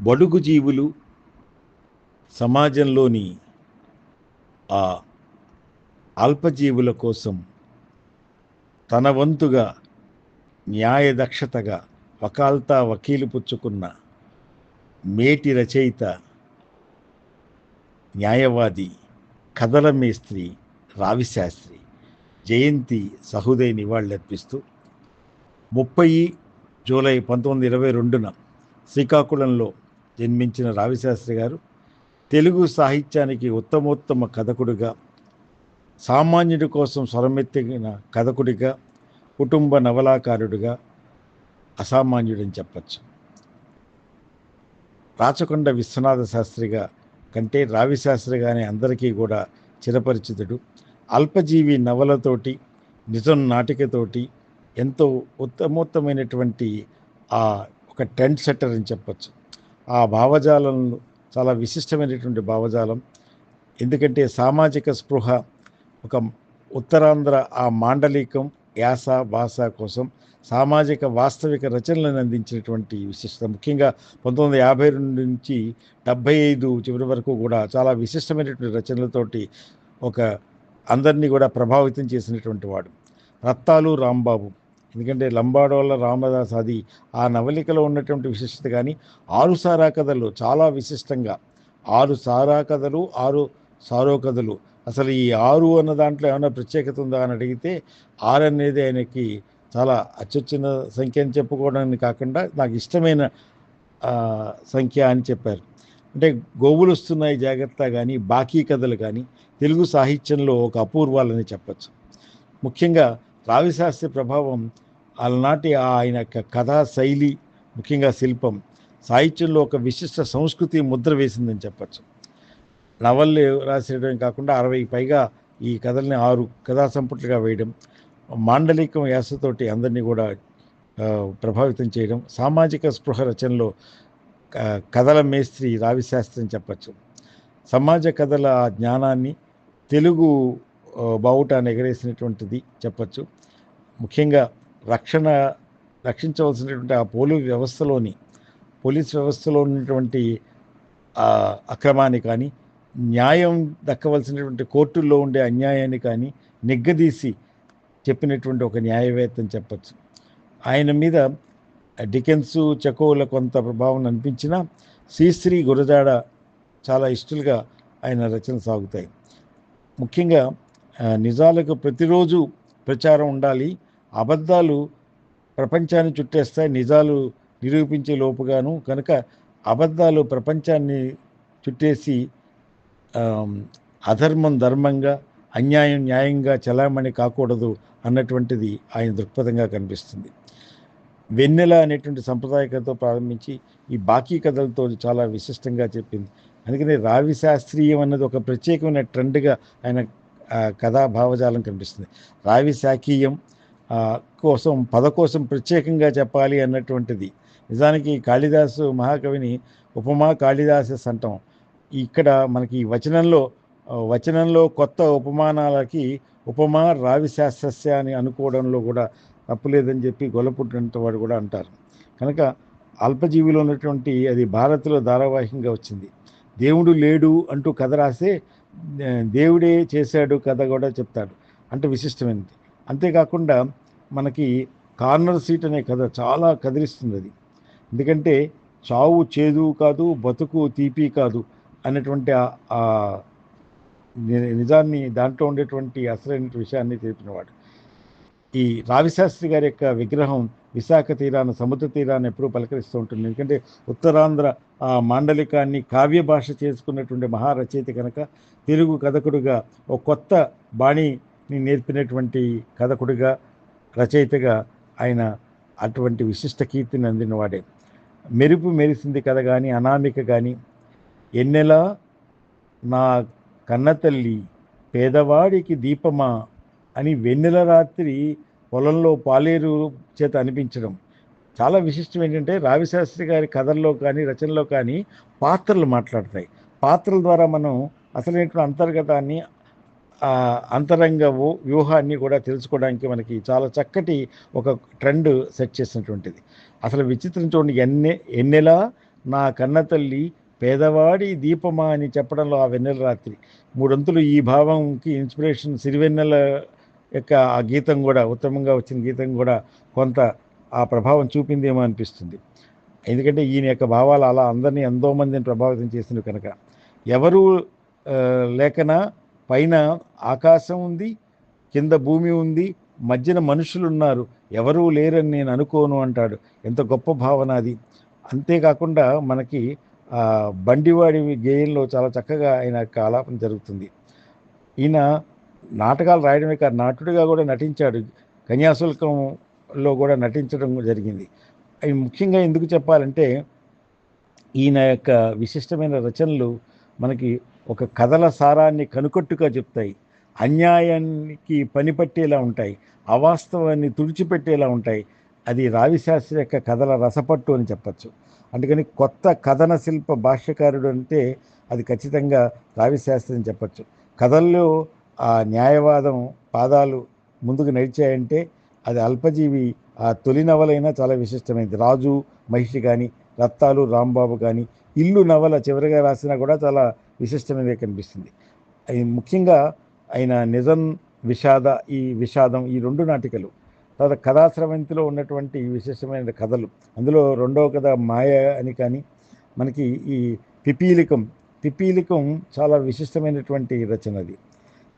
బడుగు జీవులు సమాజంలోని ఆ అల్పజీవుల కోసం తన వంతుగా న్యాయదక్షతగా వకాల్తా వకీలు పుచ్చుకున్న మేటి రచయిత న్యాయవాది కథల మేస్త్రి రావిశాస్త్రి జయంతి సహృదయ నివాళులర్పిస్తూ ముప్పై జూలై పంతొమ్మిది ఇరవై రెండున శ్రీకాకుళంలో జన్మించిన రావిశాస్త్రి గారు తెలుగు సాహిత్యానికి ఉత్తమోత్తమ కథకుడిగా సామాన్యుడి కోసం స్వరమెత్తిన కథకుడిగా కుటుంబ నవలాకారుడిగా అసామాన్యుడని చెప్పచ్చు. రాచకొండ విశ్వనాథ శాస్త్రిగా కంటే రావిశాస్త్రిగానే అందరికీ కూడా చిరపరిచితుడు. అల్పజీవి నవలతోటి నిజం నాటికతోటి ఎంతో ఉత్తమోత్తమైనటువంటి ఆ ఒక టెంట్ సెట్టర్ అని చెప్పచ్చు. ఆ భావజాలం చాలా విశిష్టమైనటువంటి భావజాలం. ఎందుకంటే సామాజిక స్పృహ ఒక ఉత్తరాంధ్ర ఆ మాండలికం యాస భాష కోసం సామాజిక వాస్తవిక రచనలను అందించినటువంటి విశిష్టత. ముఖ్యంగా పంతొమ్మిది వందల యాభై రెండు నుంచి డెబ్భై ఐదు చివరి వరకు కూడా చాలా విశిష్టమైనటువంటి రచనలతోటి ఒక అందరినీ కూడా ప్రభావితం చేసినటువంటి వాడు. రత్తాలు రాంబాబు. ఎందుకంటే లంబాడోళ్ళ రామదాస్ అది ఆ నవలికలో ఉన్నటువంటి విశిష్టత కానీ ఆరు సారా కథలు చాలా విశిష్టంగా. ఆరు సారా కథలు ఆరు సారో కథలు. అసలు ఈ ఆరు అన్న దాంట్లో ఏమైనా ప్రత్యేకత ఉందా అని అడిగితే ఆరు అనేది ఆయనకి చాలా అత్యుచ్చిన సంఖ్య అని చెప్పుకోవడానికి కాకుండా నాకు ఇష్టమైన సంఖ్య అని చెప్పారు. అంటే గోవులు వస్తున్నాయి జాగ్రత్త కానీ బాకీ కథలు కానీ తెలుగు సాహిత్యంలో ఒక అపూర్వాలని చెప్పచ్చు. ముఖ్యంగా రావిశాస్త్రి ప్రభావం అలనాటి ఆయన యొక్క కథా శైలి ముఖ్యంగా శిల్పం సాహిత్యంలో ఒక విశిష్ట సంస్కృతి ముద్ర వేసిందని చెప్పచ్చు. నవళ్ళు రాసేయడం కాకుండా అరవై పైగా ఈ కథల్ని ఆరు కథా సంపుట్లుగా వేయడం మాండలికం యాసతోటి అందరినీ కూడా ప్రభావితం చేయడం సామాజిక స్పృహ రచనలో కథల మేస్త్రి రావిశాస్త్రి అని చెప్పచ్చు. సమాజ కథల జ్ఞానాన్ని తెలుగు ఆ, బావుటాన్ని ఎగరేసినటువంటిది చెప్పచ్చు. ముఖ్యంగా రక్షణ రక్షించవలసినటువంటి ఆ పోలీస్ వ్యవస్థలోని పోలీస్ వ్యవస్థలో ఉన్నటువంటి అక్రమాన్ని కానీ న్యాయం దక్కవలసినటువంటి కోర్టుల్లో ఉండే అన్యాయాన్ని కానీ నిగ్గదీసి చెప్పినటువంటి ఒక న్యాయవేత్త అని చెప్పచ్చు. ఆయన మీద డికెన్స్ చెకోవుల కొంత ప్రభావం అనిపించినా శ్రీశ్రీ గురజాడ చాలా ఇష్టలుగా ఆయన రచనలు సాగుతాయి. ముఖ్యంగా నిజాలకు ప్రతిరోజు ప్రచారం ఉండాలి అబద్ధాలు ప్రపంచాన్ని చుట్టేస్తాయి నిజాలు నిరూపించే లోపుగాను కనుక అబద్ధాలు ప్రపంచాన్ని చుట్టేసి అధర్మం ధర్మంగా అన్యాయం న్యాయంగా చలామణి కాకూడదు అన్నటువంటిది ఆయన దృక్పథంగా కనిపిస్తుంది. వెన్నెల అనేటువంటి సంప్రదాయ కథతో ప్రారంభించి ఈ బాకీ కథలతో చాలా విశిష్టంగా చెప్పింది. అందుకని రావి శాస్త్రీయం అన్నది ఒక ప్రత్యేకమైన ట్రెండ్గా ఆయన కథా భావజాలం కనిపిస్తుంది. రావి శాఖీయం కోసం పద కోసం ప్రత్యేకంగా చెప్పాలి అన్నటువంటిది. నిజానికి కాళిదాసు మహాకవిని ఉపమా కాళిదాసస్ అంటాం ఇక్కడ మనకి ఈ వచనంలో వచనంలో కొత్త ఉపమానాలకి ఉపమా రావి శాస్త్రస్య అని అనుకోవడంలో కూడా తప్పులేదని చెప్పి గొల్లపుట్టినంత వాడు కూడా అంటారు. కనుక అల్పజీవిలో ఉన్నటువంటి అది భారత్లో ధారావాహికంగా వచ్చింది. దేవుడు లేడు అంటూ కథ రాస్తే దేవుడే చేశాడు కథ కూడా చెప్తాడు. అంటే విశిష్టమైనది. అంతేకాకుండా మనకి కార్నర్ సీట్ అనే కథ చాలా కదిలిస్తుంది అది. ఎందుకంటే చావు చేదు కాదు బతుకు తీపి కాదు అనేటువంటి ఆ- నిజాన్ని దాంట్లో ఉండేటువంటి అసలైన విషయాన్ని తెలిపినవాడు. ఈ రావిశాస్త్రి గారి యొక్క విగ్రహం విశాఖ తీరాన సముద్ర తీరాన్ని ఎప్పుడూ పలకరిస్తూ ఉంటుంది. ఎందుకంటే ఉత్తరాంధ్ర ఆ మాండలికాన్ని కావ్య భాష చేసుకున్నటువంటి మహారచయిత కనుక తెలుగు కథకుడిగా ఒక కొత్త బాణిని నేర్పినటువంటి కథకుడిగా రచయితగా ఆయన అటువంటి విశిష్ట కీర్తిని అందినవాడే మెరుపు మెరిసింది కథ కానీ అనామిక కానీ ఎన్నెలా నా కన్నతల్లి పేదవాడికి దీపమా అని వెన్నెల రాత్రి పొలంలో పాలేరు చేత అనిపించడం. చాలా విశిష్టం ఏంటంటే రావిశాస్త్రి గారి కథల్లో కానీ రచనలో కానీ పాత్రలు మాట్లాడతాయి. పాత్రల ద్వారా మనం అసలైనటువంటి అంతర్గతాన్ని అంతరంగ వ్యూహాన్ని కూడా తెలుసుకోవడానికి మనకి చాలా చక్కటి ఒక ట్రెండ్ సెట్ చేసినటువంటిది. అసలు విచిత్రం చూడండి ఎన్నె ఎన్నెలా నా కన్న తల్లి పేదవాడి దీపమా అని చెప్పడంలో ఆ వెన్నెల రాత్రి. మూడొంతులు ఈ భావంకి ఇన్స్పిరేషన్ సిరివెన్నెల యొక్క ఆ గీతం కూడా ఉత్తమంగా వచ్చిన గీతం కూడా కొంత ఆ ప్రభావం చూపిందేమో అనిపిస్తుంది. ఎందుకంటే ఈయన యొక్క భావాలు అలా అందరినీ ఎంతో మందిని ప్రభావితం చేసినవి కనుక. ఎవరు లేకనా పైన ఆకాశం ఉంది కింద భూమి ఉంది మధ్యన మనుషులు ఉన్నారు ఎవరూ లేరని నేను అనుకోను అంటాడు. ఎంత గొప్ప భావన అది. అంతేకాకుండా మనకి బండివాడి గేయంలో చాలా చక్కగా ఆయన కాలాపం ఆలాపన జరుగుతుంది. ఈయన నాటకాలు రాయడమే కాదు నాటుడిగా కూడా నటించాడు. కన్యాశుల్కంలో కూడా నటించడం జరిగింది. అవి ముఖ్యంగా ఎందుకు చెప్పాలంటే ఈయన యొక్క విశిష్టమైన రచనలు మనకి ఒక కథల సారాన్ని కనుకొట్టుగా చెప్తాయి. అన్యాయానికి పని పట్టేలా ఉంటాయి. అవాస్తవాన్ని తుడిచిపెట్టేలా ఉంటాయి. అది రావిశాస్త్రి యొక్క కథల రసపట్టు అని చెప్పచ్చు. అందుకని కొత్త కథన శిల్ప భాష్యకారుడు అంటే అది ఖచ్చితంగా రావిశాస్త్రి అని చెప్పచ్చు. కథల్లో ఆ న్యాయవాదం పాదాలు ముందుకు నడిచాయంటే అది అల్పజీవి ఆ తొలి నవలైనా చాలా విశిష్టమైనది. రాజు మహిషి కానీ రత్తాలు రాంబాబు కానీ ఇల్లు నవల చివరిగా రాసినా కూడా చాలా విశిష్టమైనది కనిపిస్తుంది. అది ముఖ్యంగా ఆయన నిజం విషాద ఈ విషాదం ఈ రెండు నాటికలు. తర్వాత కథాశ్రవంతిలో ఉన్నటువంటి విశిష్టమైన కథలు. అందులో రెండవ కథ మాయ అని కానీ మనకి ఈ పిపీలికం. పిపీలికం చాలా విశిష్టమైనటువంటి రచన అది.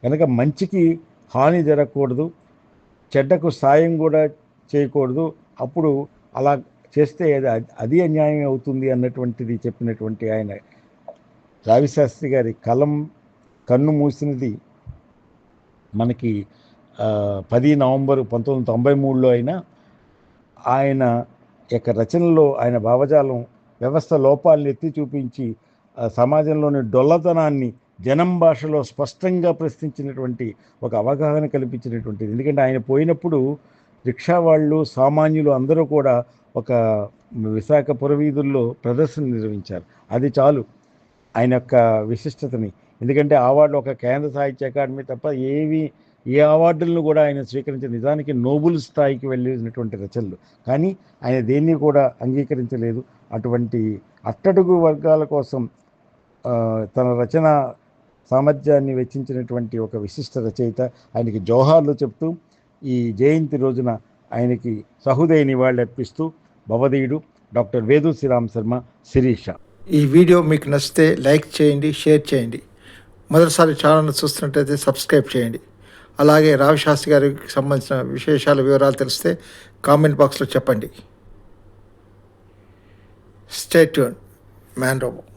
కనుక మంచికి హాని జరగకూడదు చెడ్డకు సాయం కూడా చేయకూడదు. అప్పుడు అలా చేస్తే అది అది అన్యాయం అవుతుంది అన్నటువంటిది చెప్పినటువంటి ఆయన రావిశాస్త్రి గారి కలం కన్ను మూసినది మనకి పది నవంబర్ పంతొమ్మిది వందల తొంభై మూడులో అయినా ఆయన యొక్క రచనలో ఆయన భావజాలం వ్యవస్థ లోపాలను ఎత్తి చూపించి సమాజంలోని డొల్లతనాన్ని జనం భాషలో స్పష్టంగా ప్రశ్నించినటువంటి ఒక అవగాహన కల్పించినటువంటిది. ఎందుకంటే ఆయన పోయినప్పుడు రిక్షా వాళ్ళు సామాన్యులు అందరూ కూడా ఒక విశాఖ పురవీధుల్లో ప్రదర్శన నిర్వహించారు. అది చాలు. ఆయన యొక్క విశిష్టతని. ఎందుకంటే అవార్డు ఒక కేంద్ర సాహిత్య అకాడమీ తప్ప ఏవి ఏ అవార్డులను కూడా ఆయన స్వీకరించిన నిజానికి నోబుల్ స్థాయికి వెళ్ళినటువంటి రచనలు. కానీ ఆయన దేన్ని కూడా అంగీకరించలేదు. అటువంటి అట్టడుగు వర్గాల కోసం తన రచన సామర్థ్యాన్ని వెచ్చించినటువంటి ఒక విశిష్ట రచయిత ఆయనకి జోహార్లు చెప్తూ ఈ జయంతి రోజున ఆయనకి సహృదయ నివాళులు అర్పిస్తూ భవదీయుడు డాక్టర్ వేదు శ్రీరామ్ శర్మ శిరీష. ఈ వీడియో మీకు నచ్చితే లైక్ చేయండి షేర్ చేయండి. మొదటిసారి ఛానల్ని చూస్తున్నట్టయితే సబ్స్క్రైబ్ చేయండి. అలాగే రావి శాస్త్రి గారికి సంబంధించిన విశేషాల వివరాలు తెలిస్తే కామెంట్ బాక్స్లో చెప్పండి. Stay tune man robo